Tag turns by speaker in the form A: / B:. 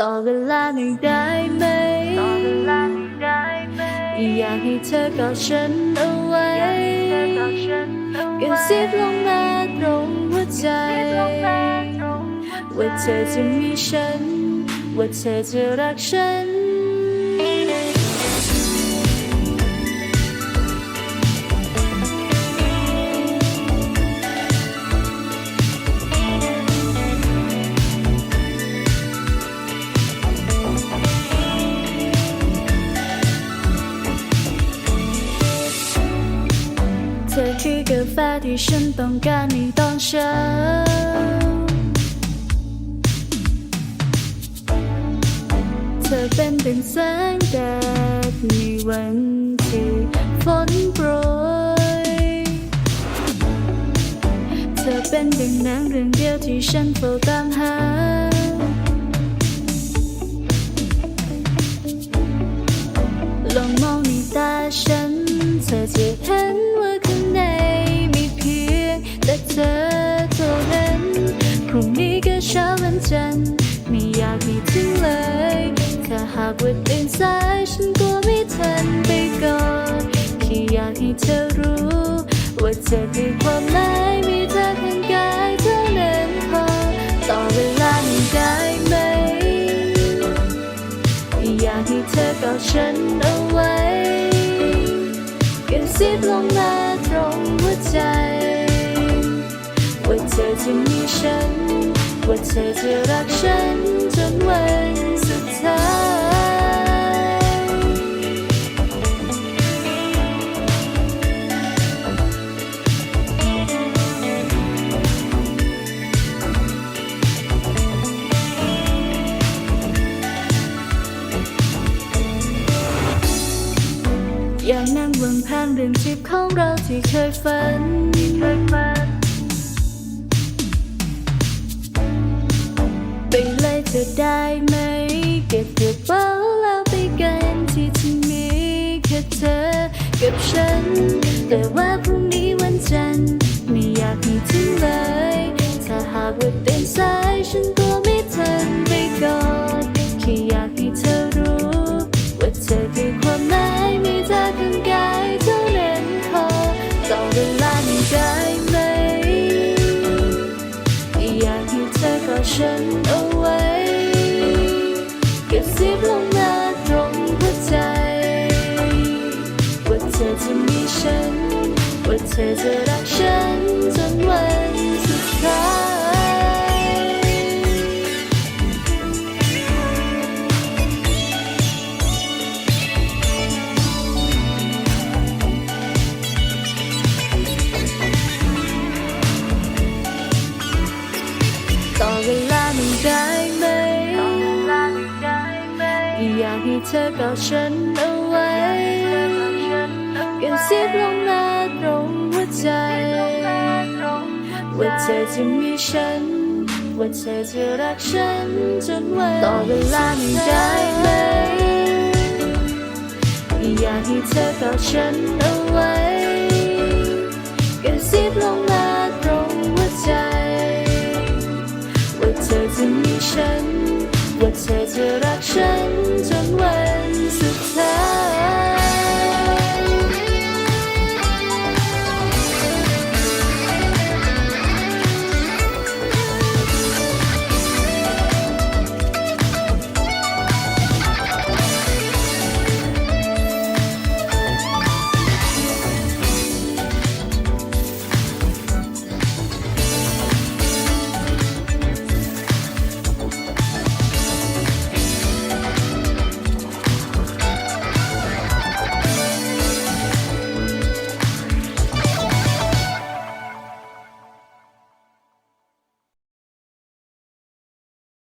A: ต่อเวลาหน่อยได้ไหม
B: ต่อเวลาหน่อยได้ไหม
A: อยากให้เธอกอดฉันเอาไว้
B: อยากให้เธอกอดฉันเอา
A: กระ
B: ไว้
A: ซิบลงมาตรงหัวใจ
B: กระซิบลงมาตรง
A: ว่าเธอจะมีฉัน ว่าเธอจะรักฉัน แฟที่ฉันต้องการในตอนเช้าเธอเป็นเป็นแสงแดดในวันที่ฝนโปรย เธอเป็นดังนังเรื่องเดียวที่ฉันเฝ้าตามหา ลองมองในตาฉัน เธอจะเห็นว่าากว่าตื่นสายฉันก็ไม่ทันไปก่อนแค่อยากให้เธอรู้ ว่าเธอคือความหมายมีเธอข้างกายเท่านั้นพอต่อเวลานึ่งได้ไหม อยากให้เธอกอดฉันเอาไว้กระซิบลงมาตรงหัวใจว่าเธอจะมีฉันว่าเธอจะรักฉันจนวันางแผนเรื่องชีพของเราที่เคยฝัน
B: เคยฝัน
A: ไปเลยเธอได้ไหม เก็บกระเป๋าแล้วไปกันที่ที่มีแค่เธอกับฉัน แต่ว่าพรุ่งนี้ เเธอกอดฉันเอาไว้เธอกอดฉันซิบลงมาตรงหัวใจ
B: ว่า
A: เธอจะมีฉันว่าเธอจะรักฉันจนวันต่อเวลาหนึ่ได้ไหมอยากให้เธอกอดฉันเอาไว้กระซิบลงมาตรงหัวใจว่าเธอจะมีฉันว่าเธอจะรัก ฉัน